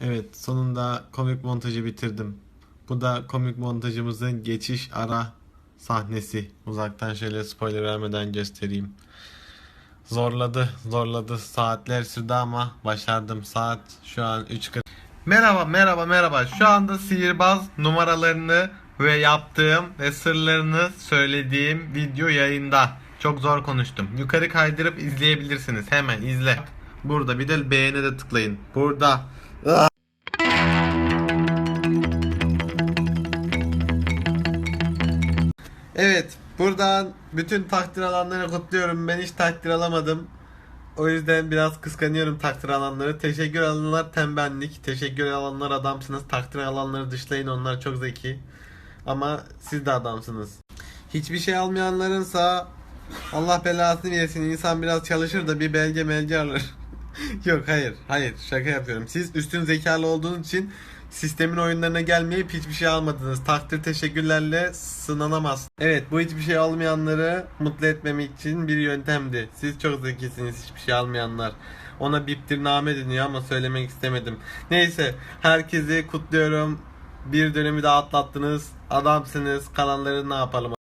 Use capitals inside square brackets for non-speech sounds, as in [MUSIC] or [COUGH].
Evet sonunda komik montajı bitirdim. Bu da komik montajımızın geçiş ara sahnesi. Uzaktan şöyle spoiler vermeden göstereyim. Zorladı, zorladı. Saatler sürdü ama başardım. Saat şu an 3.40. Merhaba, merhaba, merhaba. Şu anda sihirbaz numaralarını ve yaptığım ve sırlarını söylediğim video yayında. Çok zor konuştum. Yukarı kaydırıp izleyebilirsiniz. Hemen izle. Burada bir de beğene de tıklayın. Burada. Evet, buradan bütün takdir alanları kutluyorum. Ben hiç takdir alamadım. O yüzden biraz kıskanıyorum takdir alanları. Teşekkür alanlar tembellik. Teşekkür alanlar adamsınız. Takdir alanları dışlayın. Onlar çok zeki. Ama siz de adamsınız. Hiçbir şey almayanlarınsa Allah belasını versin. İnsan biraz çalışır da bir belge melge alır. [LAUGHS] Yok hayır. Hayır. Şaka yapıyorum. Siz üstün zekalı olduğunuz için sistemin oyunlarına gelmeyip hiçbir şey almadınız. Takdir teşekkürlerle sınanamaz. Evet bu hiçbir şey almayanları mutlu etmemek için bir yöntemdi. Siz çok zekisiniz hiçbir şey almayanlar. Ona biptirname deniyor ama söylemek istemedim. Neyse herkesi kutluyorum. Bir dönemi daha atlattınız. Adamsınız. Kalanları ne yapalım?